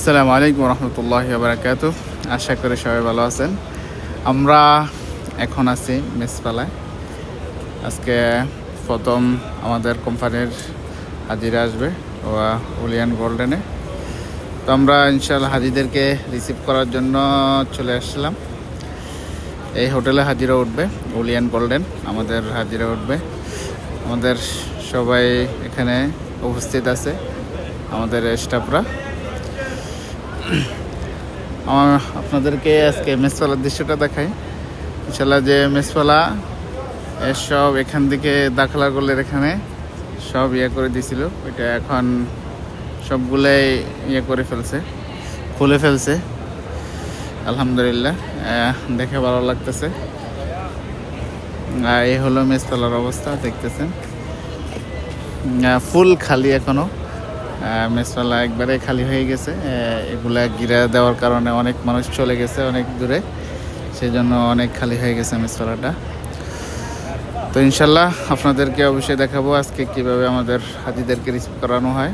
আসসালামু আলাইকুম রহমতুল্লাহ বারাকাত আশা করি সবাই ভালো আছেন। আমরা এখন আছি মেসপালায়। আজকে প্রথম আমাদের কোম্পানির হাজিরা আসবে ও উলিয়ান গোল্ডেনে। তো আমরা ইনশাল্লাহ হাজিদেরকে রিসিভ করার জন্য চলে আসছিলাম এই হোটেলে হাজিরা উঠবে, উলিয়ান গোল্ডেন আমাদের হাজিরা উঠবে। আমাদের সবাই এখানে উপস্থিত আছে, আমাদের স্টাফরা। আমার আপনাদেরকে আজকে মেসপালার দৃশ্যটা দেখাই। ইনশাল্লাহ যে মেসপালা সব এখান থেকে দাখলা করলে এখানে, সব ইয়ে করে দিছিল এটা এখন সবগুলোই ইয়ে করে ফেলছে, খুলে ফেলছে। আলহামদুলিল্লাহ দেখে ভালো লাগতেছে। আর এই হলো মেসপালার অবস্থা, দেখতেছেন। ফুল খালি এখনও। মেসপালা একবারে খালি হয়ে গেছে। এগুলা গিরা দেওয়ার কারণে অনেক মানুষ চলে গেছে অনেক দূরে। সেই জন্য অনেক খালি হয়ে গেছে মেসপালাটা তো ইনশাল্লাহ আপনাদেরকে অবশ্যই দেখাবো আজকে কীভাবে আমাদের হাজিদেরকে রিসিভ করানো হয়।